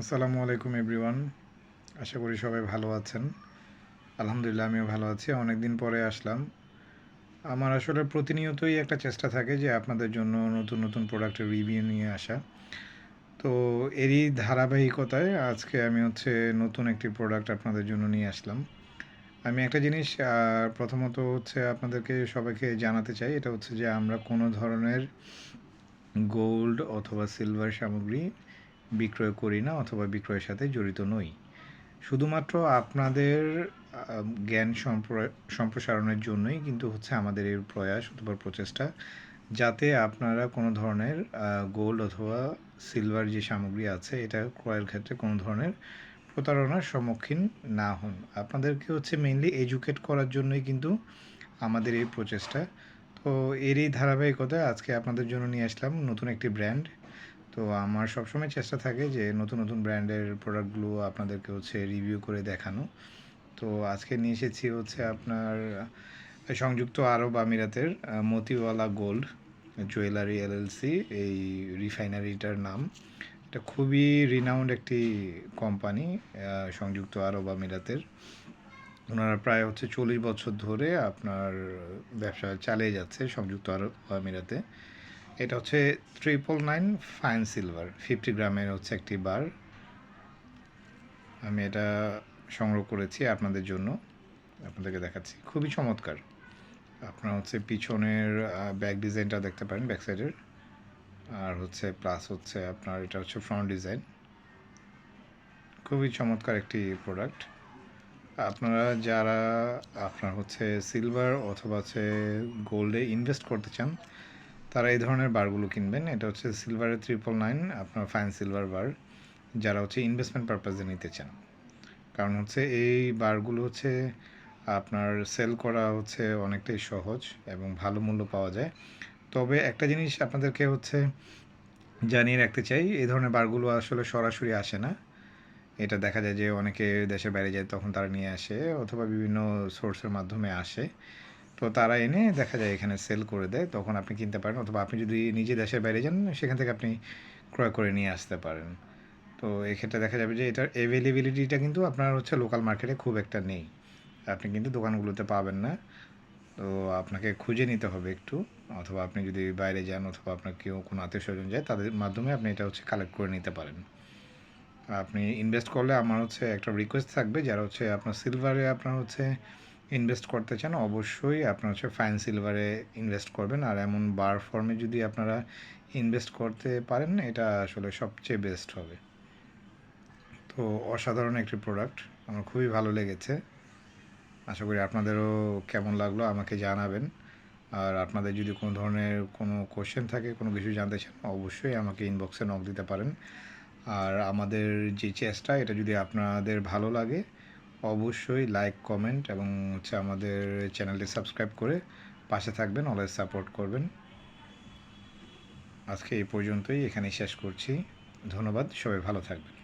আসসালামু আলাইকুম এভরিওয়ান আশা করি সবাই ভালো আছেন। আলহামদুলিল্লাহ, আমিও ভালো আছি। অনেক দিন পরে আসলাম। আমার আসলে প্রতিনিয়তই একটা চেষ্টা থাকে যে আপনাদের জন্য নতুন নতুন প্রোডাক্টের রিভিউ নিয়ে আসা। তো এরই ধারাবাহিকতায় আজকে আমি হচ্ছে নতুন একটি প্রোডাক্ট আপনাদের জন্য নিয়ে আসলাম। আমি একটা জিনিস প্রথমত হচ্ছে আপনাদেরকে সবাইকে জানাতে চাই, এটা হচ্ছে যে আমরা কোনো ধরনের গোল্ড অথবা সিলভার সামগ্রী বিক্রয় করি না অথবা বিক্রয়ের সাথে জড়িত নই। শুধুমাত্র আপনাদের জ্ঞান সম্প্র- সম্প্রসারণের জন্যই কিন্তু হচ্ছে আমাদের এই প্রয়াস অথবা প্রচেষ্টা, যাতে আপনারা কোনো ধরনের গোল্ড অথবা সিলভার যে সামগ্রী আছে, এটা ক্রয়ের ক্ষেত্রে কোনো ধরনের প্রতারণার সম্মুখীন না হন। আপনাদেরকে হচ্ছে মেইনলি এডুকেট করার জন্যই কিন্তু আমাদের এই প্রচেষ্টা। তো এরই ধারাবাহিকতায় আজকে আপনাদের জন্য নিয়ে আসলাম নতুন একটি ব্র্যান্ড তো আমার সবসময় চেষ্টা থাকে যে নতুন নতুন ব্র্যান্ডের প্রোডাক্টগুলো আপনাদেরকে হচ্ছে রিভিউ করে দেখানো। তো আজকে নিয়ে এসেছি হচ্ছে আপনার সংযুক্ত আরব আমিরাতের মতিওয়ালা গোল্ড জুয়েলারি এলএলসি এই রিফাইনারিটার নাম। এটা খুবই রিনাউন্ড একটি কোম্পানি সংযুক্ত আরব আমিরাতের। ওনারা প্রায় হচ্ছে চল্লিশ বছর ধরে আপনার ব্যবসা চালিয়ে যাচ্ছে সংযুক্ত আরব আমিরাতে। এটা হচ্ছে triple nine fine silver fifty গ্রামের হচ্ছে একটি বার। আমি এটা সংগ্রহ করেছি আপনাদের জন্য, আপনাদেরকে দেখাচ্ছি। খুবই চমৎকার। আপনার হচ্ছে পিছনের ব্যাক ডিজাইনটা দেখতে পারেন ব্যাক সাইডের আর হচ্ছে প্লাস হচ্ছে আপনার এটা হচ্ছে ফ্রন্ট ডিজাইন খুবই চমৎকার একটি প্রোডাক্ট আপনারা যারা আপনার হচ্ছে সিলভার অথবা হচ্ছে গোল্ডে ইনভেস্ট করতে চান তারা এই ধরনের বারগুলো কিনবেন। এটা হচ্ছে সিলভারের ট্রিপল নাইন আপনার ফাইন সিলভার বার যারা হচ্ছে ইনভেস্টমেন্ট পারপাসে নিতে চান। কারণ হচ্ছে এই বারগুলো হচ্ছে আপনার সেল করা হচ্ছে অনেকটাই সহজ এবং ভালো মূল্য পাওয়া যায়। তবে একটা জিনিস আপনাদেরকে হচ্ছে জানিয়ে রাখতে চাই, এই ধরনের বারগুলো আসলে সরাসরি আসে না। এটা দেখা যায় যে অনেকে দেশের বাইরে যায়, তখন তারা নিয়ে আসে অথবা বিভিন্ন সোর্সের মাধ্যমে আসে। তো তারা এনে দেখা যায় এখানে সেল করে দেয়, তখন আপনি কিনতে পারেন। অথবা আপনি যদি নিজে দেশের বাইরে যান, সেখান থেকে আপনি ক্রয় করে নিয়ে আসতে পারেন। তো এক্ষেত্রে দেখা যাবে যে এটার অ্যাভেলেবিলিটিটা কিন্তু আপনার হচ্ছে লোকাল মার্কেটে খুব একটা নেই। আপনি কিন্তু দোকানগুলোতে পাবেন না। তো আপনাকে খুঁজে নিতে হবে একটু। অথবা আপনি যদি বাইরে যান, অথবা আপনার কেউ, কোনো আত্মীয় স্বজন যায়, তাদের মাধ্যমে আপনি এটা হচ্ছে কালেক্ট করে নিতে পারেন। আপনি ইনভেস্ট করলে আমার হচ্ছে একটা রিকোয়েস্ট থাকবে, যারা হচ্ছে আপনার সিলভারে আপনার হচ্ছে ইনভেস্ট করতে চান, অবশ্যই আপনার হচ্ছে ফাইন সিলভারে ইনভেস্ট করবেন। আর এমন বার ফর্মে যদি আপনারা ইনভেস্ট করতে পারেন, এটা আসলে সবচেয়ে বেস্ট হবে। তো অসাধারণ একটি প্রোডাক্ট আমার খুবই ভালো লেগেছে। আশা করি আপনাদেরও কেমন লাগল, আমাকে জানাবেন। আর আপনাদের যদি কোনো ধরনের কোনো কোশ্চেন থাকে, কোনো কিছু জানতে চান, অবশ্যই আমাকে ইনবক্সে নক দিতে পারেন। আর আমাদের যে চেষ্টা, এটা যদি আপনাদের ভালো লাগে অবশ্যই লাইক কমেন্ট এবং হচ্ছে আমাদের চ্যানেলটি সাবস্ক্রাইব করে পাশে থাকবেন অলওয়েজ সাপোর্ট করবেন। আজকে এই পর্যন্তই, এখানেই শেষ করছি। ধন্যবাদ, সবাই ভালো থাকবেন।